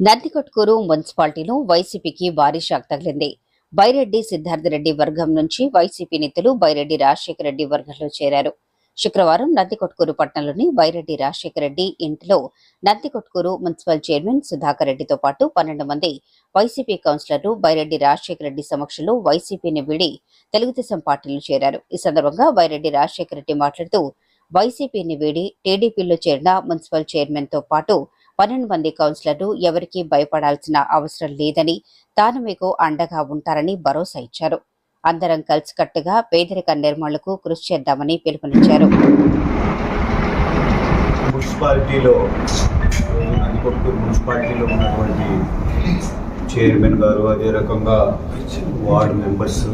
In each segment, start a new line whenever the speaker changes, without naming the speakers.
నందికొట్కూరు మున్సిపాలిటీలో వైసీపీకి భారీ షాక్ తగిలింది. బైరెడ్డి సిద్ధార్థ రెడ్డి వర్గం నుంచి వైసీపీ నేతలు బైరెడ్డి రాజశేఖర రెడ్డి వర్గంలో చేరారు. శుక్రవారం నందికొట్కూరు పట్టణంలోని బైరెడ్డి రాజశేఖర రెడ్డి ఇంటిలో నందికొట్కూరు మున్సిపల్ చైర్మన్ సుధాకర్ రెడ్డితో పాటు పన్నెండు మంది వైసీపీ కౌన్సిలర్లు బైరెడ్డి రాజశేఖర రెడ్డి సమక్షంలో వైసీపీని వీడి తెలుగుదేశం పార్టీలో చేరారు. ఈ సందర్భంగా బైరెడ్డి రాజశేఖర రెడ్డి మాట్లాడుతూ వైసీపీని వీడి టీడీపీలో చేరిన మున్సిపల్ చైర్మన్తో పాటు పన్నెండు మంది కౌన్సిలర్లు ఎవరికీ భయపడాల్సిన అవసరం లేదని తాను మీకు అండగా ఉంటారని భరోసా ఇచ్చారు. అందరం కలిసికట్టుగా పేదరిక నిర్మూలనకు కృషి చేద్దామని పిలుపునిచ్చారు.
మున్సిపాలిటీలో మున్సిపాలిటీలో ఉన్నటువంటి చైర్మన్ గారు అదే రకంగా వార్డ్ మెంబర్స్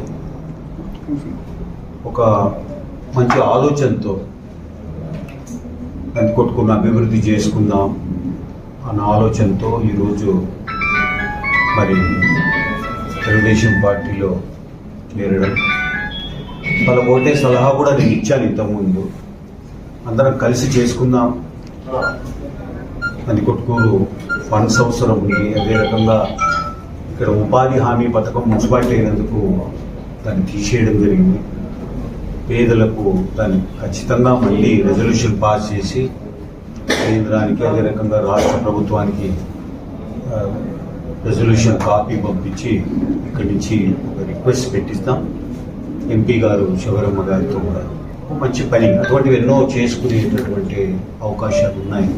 ఒక మంచి ఆలోచనతో కొట్టుకున్న అభివృద్ధి చేసుకుందాం. అన్న ఆలోచనతో ఈరోజు మరి తెలుగుదేశం పార్టీలో చేరడం. వాళ్ళ ఒకటే సలహా కూడా నేను ఇచ్చాను ఇంతకుముందు. అందరం కలిసి చేసుకుందాం అది కొట్టుకూరు ఫండ్స్ అవసరం ఉంది. అదే రకంగా ఇక్కడ ఉపాధి హామీ పథకం మున్సిపాలిటీ అయినందుకు దాన్ని తీసేయడం జరిగింది. పేదలకు దాన్ని ఖచ్చితంగా మళ్ళీ రెజల్యూషన్ పాస్ చేసి కేంద్రానికి అదే రకంగా రాష్ట్ర ప్రభుత్వానికి రెజల్యూషన్ కాపీ పంపించి ఇక్కడి నుంచి ఒక రిక్వెస్ట్ పెట్టిస్తాం. ఎంపీ గారు శివరమ్మ గారితో కూడా మంచి పని అటువంటివి ఎన్నో చేసుకునేటటువంటి అవకాశాలు ఉన్నాయి.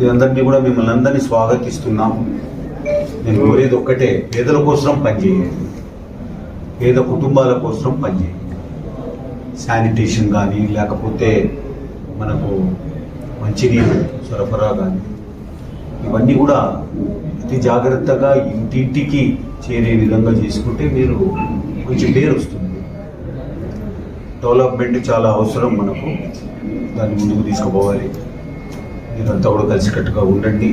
ఇదందరినీ కూడా మిమ్మల్ని అందరినీ స్వాగతిస్తున్నాం. నేను కోరేది ఒక్కటే పేదల కోసం పనిచేయండి పేద కుటుంబాల కోసం పనిచేయండి శానిటేషన్ కానీ లేకపోతే మనకు మంచినీరు సరఫరా కానీ ఇవన్నీ కూడా అతి జాగ్రత్తగా ఇంటింటికి చేరే విధంగా చేసుకుంటే మీరు మంచి పేరు వస్తుంది. డెవలప్మెంట్ చాలా అవసరం మనకు. దాన్ని ముందుకు తీసుకుపోవాలి. మీరంతా కూడా కలిసికట్టుగా ఉండండి.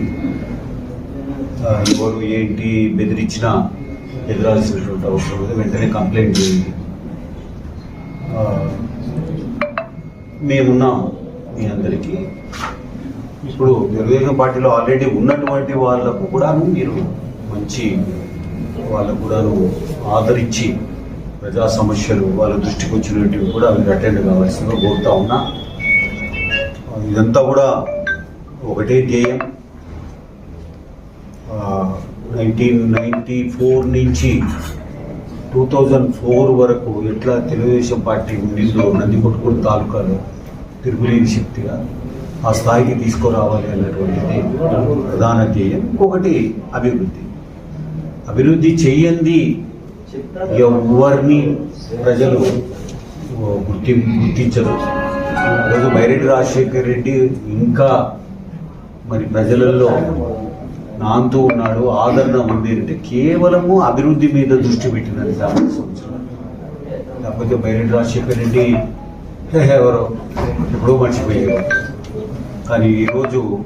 ఎవరు ఏంటి బెదిరించినా ఎదురాల్సినటువంటి అవసరం లేదు. వెంటనే కంప్లైంట్ చేయండి. మేమున్నాము. మీ అందరికీ. ఇప్పుడు తెలుగుదేశం పార్టీలో ఆల్రెడీ ఉన్నటువంటి వాళ్ళకు కూడాను మీరు మంచి వాళ్ళకు కూడాను ఆదరించి ప్రజా సమస్యలు వాళ్ళ దృష్టికి వచ్చినవి కూడా మీరు అటెండ్ కావాల్సిందిగా కోరుతా ఉన్నా. ఇదంతా కూడా ఒకటే ధ్యేయం. నైన్టీన్ నైంటీ ఫోర్ నుంచి టూ థౌజండ్ ఫోర్ వరకు ఎట్లా తెలుగుదేశం పార్టీ ఉండిందో నందికొట్కూరు తాలూకాలో తిరుగులేని శక్తిగా ఆ స్థాయికి తీసుకురావాలి అన్నటువంటిది ప్రధాన ధ్యేయం. ఇంకొకటి అభివృద్ధి. అభివృద్ధి చెయ్యంది ఎవరిని ప్రజలు గుర్తి గుర్తించరు ఈరోజు బైరెడ్డి రాజశేఖర్ రెడ్డి ఇంకా మరి ప్రజలలో నాంతూ ఉన్నాడు ఆదరణ ఉంది అంటే కేవలము అభివృద్ధి మీద దృష్టి పెట్టినది దాని సంవత్సరాలు లేకపోతే బైరెడ్డి రాజశేఖర్ రెడ్డి ఎవరో? ఎప్పుడో మర్చిపోయారు. కానీ ఈరోజు